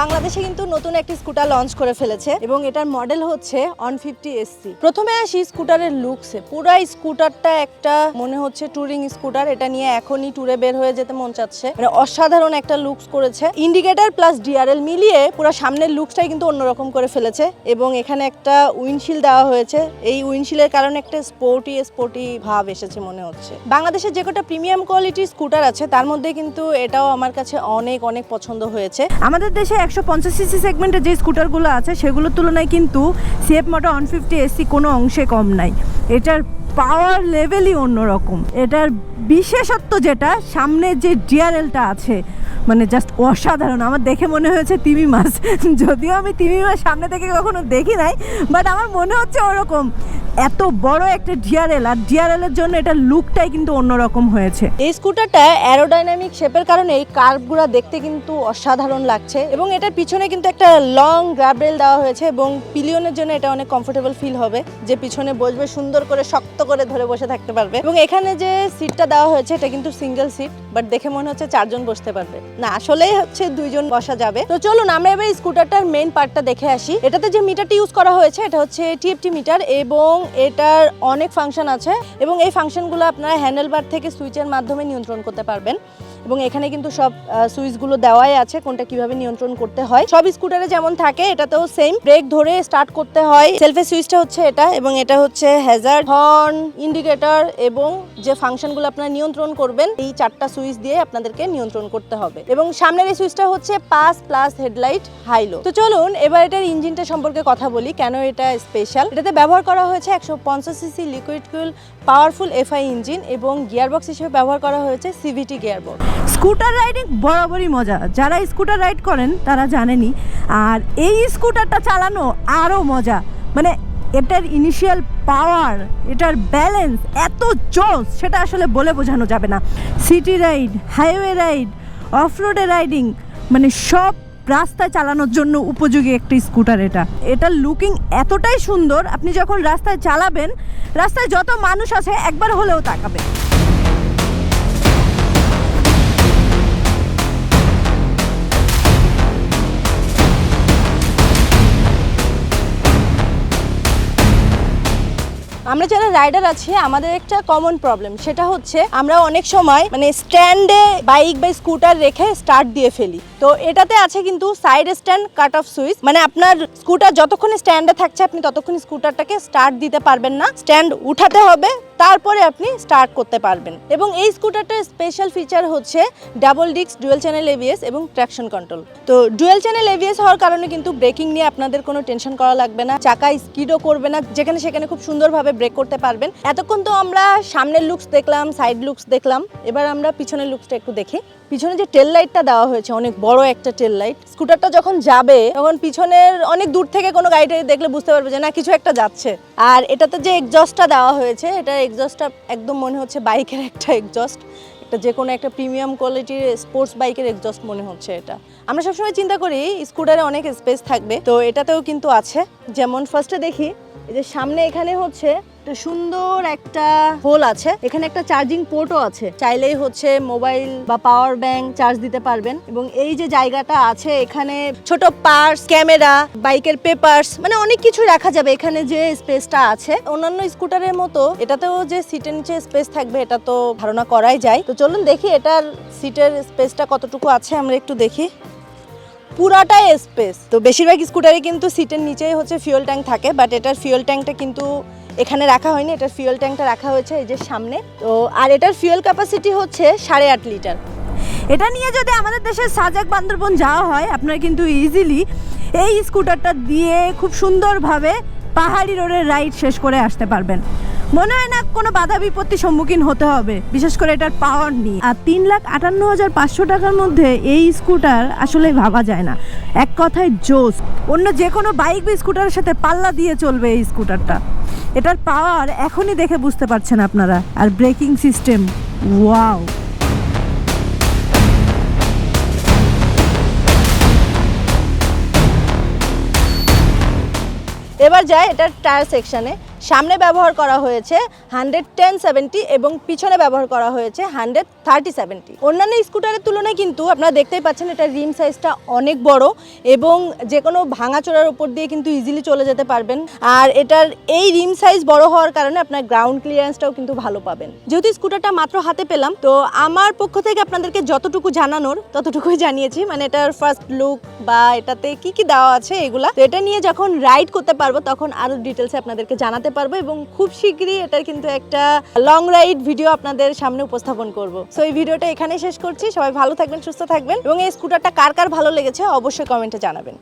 বাংলাদেশে কিন্তু নতুন একটি স্কুটার লঞ্চ করে ফেলেছে এবং এটার মডেল হচ্ছে অন ফিফটি এসসি প্রথমে আসি স্কুটারের লুকসে পুরো স্কুটারটা একটা মনে হচ্ছে ট্যুরিং স্কুটার এটা নিয়ে এখনই ট্যুরে বের হয়ে যেতে মন চাচ্ছে। মানে অসাধারণ একটা লুকস করেছে। ইন্ডিকেটার প্লাস ডিআরএল মিলিয়ে পুরো সামনের লুকসটাই কিন্তু অন্যরকম করে ফেলেছে এবং এখানে একটা উইন্ডশিল দেওয়া হয়েছে। এই উইন্ডশিলের কারণে একটা স্পোর্টি স্পোর্টি ভাব এসেছে মনে হচ্ছে। বাংলাদেশে যে কটা প্রিমিয়াম কোয়ালিটির স্কুটার আছে, তার মধ্যে কিন্তু এটাও আমার কাছে অনেক অনেক পছন্দ হয়েছে। আমাদের দেশে একশো পঞ্চাশ সিসি সেগমেন্টের যে স্কুটারগুলো আছে, সেগুলোর তুলনায় কিন্তু CF Moto one fifty AC কোনো অংশে কম নাই। এটার পাওয়ার লেভেলই অন্যরকম। এটার বিশেষত্ব যেটা, সামনে যে ডিআরএলটা আছে মানে জাস্ট অসাধারণ। আমার দেখে মনে হয়েছে তিমি মাছ। যদিও আমি তিমি মাছ সামনে থেকে কখনো দেখি নাই বাট আমার মনে হচ্ছে ওরকম। এত বড় একটা ডিআরএল আর ডিআরএল এর জন্য এটার লুকটাই কিন্তু অন্যরকম হয়েছে। এই স্কুটারটা অ্যারোডাইনামিক শেপের কারণে এই কার্ভগুলো দেখতে কিন্তু অসাধারণ লাগছে এবং এটার পিছনে কিন্তু একটা লং গ্রাবেল দেওয়া হয়েছে এবং পিলিয়নের জন্য এটা অনেক কমফোর্টেবল ফিল হবে, যে পিছনে বসবে, সুন্দর করে, শক্ত করে ধরে বসে থাকতে পারবে। এবং এখানে যে সিটটা দেওয়া হয়েছে, এটা কিন্তু সিঙ্গেল সিট বাট দেখে মনে হচ্ছে চারজন বসতে পারবে। না, আসলেই হচ্ছে দুইজন বসা যাবে। তো চলুন, আমরা এবার স্কুটারটার মেইন পার্টটা দেখে আসি। এটাতে যে মিটারটি ইউজ করা হয়েছে, এটা হচ্ছে টিএফটি মিটার এবং এটার অনেক ফাংশন আছে এবং এই ফাংশনগুলো আপনারা হ্যান্ডেল বার থেকে সুইচের মাধ্যমে নিয়ন্ত্রণ করতে পারবেন। এবং এখানে কিন্তু সব সুইচগুলো দেওয়াই আছে কোনটা কীভাবে নিয়ন্ত্রণ করতে হয়। সব স্কুটারে যেমন থাকে, এটাতেও সেম ব্রেক ধরে স্টার্ট করতে হয়। সেলফের সুইচটা হচ্ছে এটা এবং এটা হচ্ছে হ্যাজার্ড হর্ন ইন্ডিকেটর এবং যে ফাংশনগুলো আপনারা নিয়ন্ত্রণ করবেন, এই চারটা সুইচ দিয়ে আপনাদেরকে নিয়ন্ত্রণ করতে হবে। এবং সামনের এই সুইচটা হচ্ছে পাস প্লাস হেডলাইট হাইলো তো চলুন, এবার এটার ইঞ্জিনটা সম্পর্কে কথা বলি। কেন এটা স্পেশাল এটাতে ব্যবহার করা হয়েছে একশো পঞ্চাশ cc liquid cooled powerful FI engine এবং গিয়ারবক্স হিসেবে ব্যবহার করা হয়েছে সিভিটি গিয়ারবক্স স্কুটার রাইডিং বরাবরই মজা। যারা স্কুটার রাইড করেন, তারা জানেনই। আর এই স্কুটারটা চালানো আরও মজা। মানে এটার ইনিশিয়াল পাওয়ার এটার ব্যালেন্স এত জোস সেটা আসলে বলে বোঝানো যাবে না। City ride highway ride off রোডে রাইডিং মানে সব রাস্তায় চালানোর জন্য উপযোগী একটি স্কুটার এটা। এটার লুকিং এতটাই সুন্দর, আপনি যখন রাস্তায় চালাবেন, রাস্তায় যত মানুষ আছে একবার হলেও তাকাবেন। আমরা যারা রাইডার আছি, আমাদের একটা কমন প্রবলেম সেটা হচ্ছে আমরা অনেক সময় মানে স্ট্যান্ডে বাইক বা স্কুটার রেখে স্টার্ট দিয়ে ফেলি। তো এটাতে আছে কিন্তু side stand cut off switch মানে আপনার স্কুটার যতক্ষণ স্ট্যান্ডে থাকছে, আপনি ততক্ষণ স্কুটারটাকে স্টার্ট দিতে পারবেন না। স্ট্যান্ড উঠাতে হবে, তারপরে আপনি স্টার্ট করতে পারবেন। এবং এই স্কুটারটার স্পেশাল ফিচার হচ্ছে double disc dual channel ABS এবং ট্র্যাকশন কন্ট্রোল তো ডুয়েল চ্যানেল এবিএস হওয়ার কারণে কিন্তু ব্রেকিং নিয়ে আপনাদের কোনো টেনশন করা লাগবে না, চাকা স্কিডও করবে না, যেখানে সেখানে খুব সুন্দরভাবে ব্রেক করতে পারবেন। এতক্ষণ তো আমরা সামনের লুকস দেখলাম সাইড লুকস দেখলাম। এবার আমরা পিছনের লুকসটা একটু দেখি। পিছনে যে টেল লাইটটা দেওয়া হয়েছে, অনেক বড় একটা টেল লাইট স্কুটারটা যখন যাবে, তখন পিছনের অনেক দূর থেকে কোনো গাড়ি টাড়ি দেখলে বুঝতে পারবে যে না, কিছু একটা যাচ্ছে। আর এটাতে যে এক্সজস্টটা দেওয়া হয়েছে, এটা এক্সজস্টটা একদম মনে হচ্ছে বাইকের একটা এক্সজস্ট একটা যে কোনো একটা প্রিমিয়াম কোয়ালিটির স্পোর্টস বাইকের এক্সজস্ট মনে হচ্ছে এটা। আমরা সবসময় চিন্তা করি স্কুটারে অনেক স্পেস থাকবে, তো এটাতেও কিন্তু আছে। যেমন ফার্স্টে দেখি, এই যে সামনে এখানে হচ্ছে একটা সুন্দর একটা হোল আছে। এখানে একটা চার্জিং পোর্টও আছে। চাইলেই হচ্ছে মোবাইল বা পাওয়ার ব্যাংক চার্জ দিতে পারবেন। এবং এই যে জায়গাটা আছে, এখানে ছোট পার্স ক্যামেরা বাইকের পেপার্স মানে অনেক কিছু রাখা যাবে এখানে যে স্পেসটা আছে। অন্যান্য স্কুটারের মতো, এটাতেও যে সিটের নিচে স্পেস থাকবে, এটা তো ধারণা করাই যায়। তো চলুন দেখি এটার সিটের স্পেসটা কতটুকু আছে, আমরা একটু দেখি। পুরাটাই স্পেস তো বেশিরভাগ স্কুটারে কিন্তু সিটের নিচেই হচ্ছে ফিউল ট্যাঙ্ক থাকে বাট এটার ফিউল ট্যাঙ্কটা কিন্তু এখানে রাখা হয়নি, এটার ফিউল ট্যাঙ্কটা রাখা হয়েছে এই যে সামনে। তো, আর এটার ফিউল ক্যাপাসিটি হচ্ছে সাড়ে আট লিটার। এটা নিয়ে যদি আমাদের দেশের সাজেক বান্দরবন যাওয়া হয়, আপনারা কিন্তু ইজিলি এই স্কুটারটা দিয়ে খুব সুন্দরভাবে পাহাড়ি রোডের রাইড শেষ করে আসতে পারবেন। মনে হয় না কোনো বাধা বিপত্তির সম্মুখীন হতে হবে, বিশেষ করে এটার পাওয়ার নিয়ে। আর তিন লাখ আটান্ন হাজার পাঁচশো টাকার মধ্যে এই স্কুটার আসলে ভাবা যায় না। এক কথায় জোস। অন্য যে কোনো বাইক বা স্কুটারের সাথে পাল্লা দিয়ে চলবে এই স্কুটারটা এটার পাওয়ার এখনই দেখে বুঝতে পারছেন আপনারা। আর ব্রেকিং সিস্টেম, ওয়াও। এবার যায় এটার টায়ার সেকশনে। সামনে ব্যবহার করা হয়েছে হান্ড্রেড টেন সেভেন্টি এবং পিছনে ব্যবহার করা হয়েছে হান্ড্রেড থার্টি সেভেন্টি। অন্যান্য স্কুটারের তুলনায় কিন্তু আপনারা দেখতেই পাচ্ছেন এটা রিম সাইজটা অনেক বড় এবং যে কোনো ভাঙাচোরার উপর দিয়ে কিন্তু ইজিলি চলে যেতে পারবেন। আর এটার এই রিম সাইজ বড় হওয়ার কারণে আপনার গ্রাউন্ড ক্লিয়ারেন্সটাও কিন্তু ভালো পাবেন। যেহেতু স্কুটারটা মাত্র হাতে পেলাম, তো আমার পক্ষ থেকে আপনাদেরকে যতটুকু জানানোর ততটুকুই জানিয়েছি। মানে এটার ফার্স্ট লুক বা এটাতে কি কি দেওয়া আছে এগুলা। তো এটা নিয়ে যখন রাইড করতে পারব, তখন আরও ডিটেলসে আপনাদেরকে জানাতে পারব এবং খুব শীঘ্রই এটার কিন্তু একটা লং রাইড ভিডিও আপনাদের সামনে উপস্থাপন করব। সো এই ভিডিওটা এখানে শেষ করছি। সবাই ভালো থাকবেন, সুস্থ থাকবেন এবং এই স্কুটারটা কার কার ভালো লেগেছে অবশ্যই কমেন্টে জানাবেন।